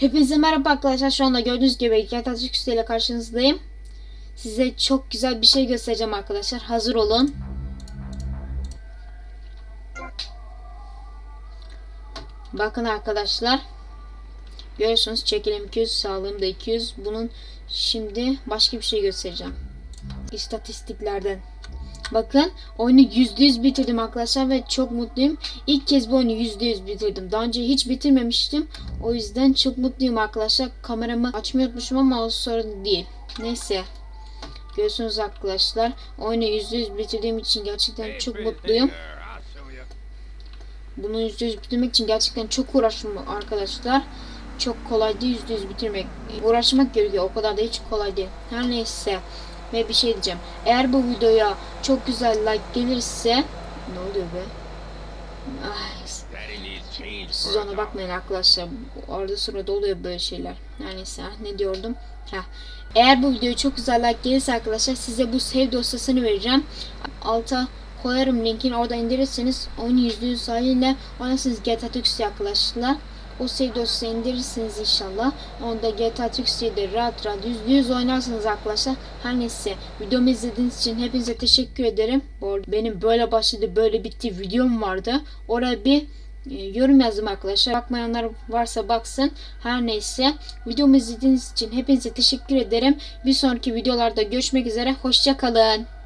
Hepinize merhaba arkadaşlar. Şu anda gördüğünüz gibi GTA Türkçe ile karşınızdayım. Size çok güzel bir şey göstereceğim arkadaşlar. Hazır olun. Bakın arkadaşlar. Görüyorsunuz çekilim 200, sağlığım da 200. Bunun şimdi başka bir şey göstereceğim. İstatistiklerden. Bakın oyunu %100 bitirdim arkadaşlar ve çok mutluyum. İlk kez bu oyunu %100 bitirdim. Daha önce hiç bitirmemiştim. O yüzden çok mutluyum arkadaşlar. Kameramı açmayı unutmuşum ama o sorun değil. Neyse. Görüyorsunuz arkadaşlar. Oyunu %100 bitirdiğim için gerçekten çok mutluyum. Bunu %100 bitirmek için gerçekten çok uğraştım arkadaşlar. Çok kolay değil %100 bitirmek. Uğraşmak gerekiyor. O kadar da hiç kolay değil. Her neyse. Ve bir şey diyeceğim. Eğer bu videoya çok güzel like gelirse ne oluyor be? Ay, siz ona bakmayın arkadaşlar. Orada sırada oluyor böyle şeyler. Her neyse ha, ne diyordum? Heh. Eğer bu videoya çok güzel like gelirse arkadaşlar size bu save dosyasını vereceğim. Alta koyarım linkini orada indirirseniz oyunu %100 haliyle oynarsınız GTA Türkçe arkadaşlar. O dosyayı indirirsiniz inşallah. Onda GTA Türkçe'de rahat rahat %100 oynarsınız arkadaşlar. Her neyse videomu izlediğiniz için hepinize teşekkür ederim. Benim böyle başladı böyle bitti videom vardı. Oraya bir e, yorum yazdım arkadaşlar. Bakmayanlar varsa baksın. Her neyse. Videomu izlediğiniz için hepinize teşekkür ederim. Bir sonraki videolarda görüşmek üzere. Hoşçakalın.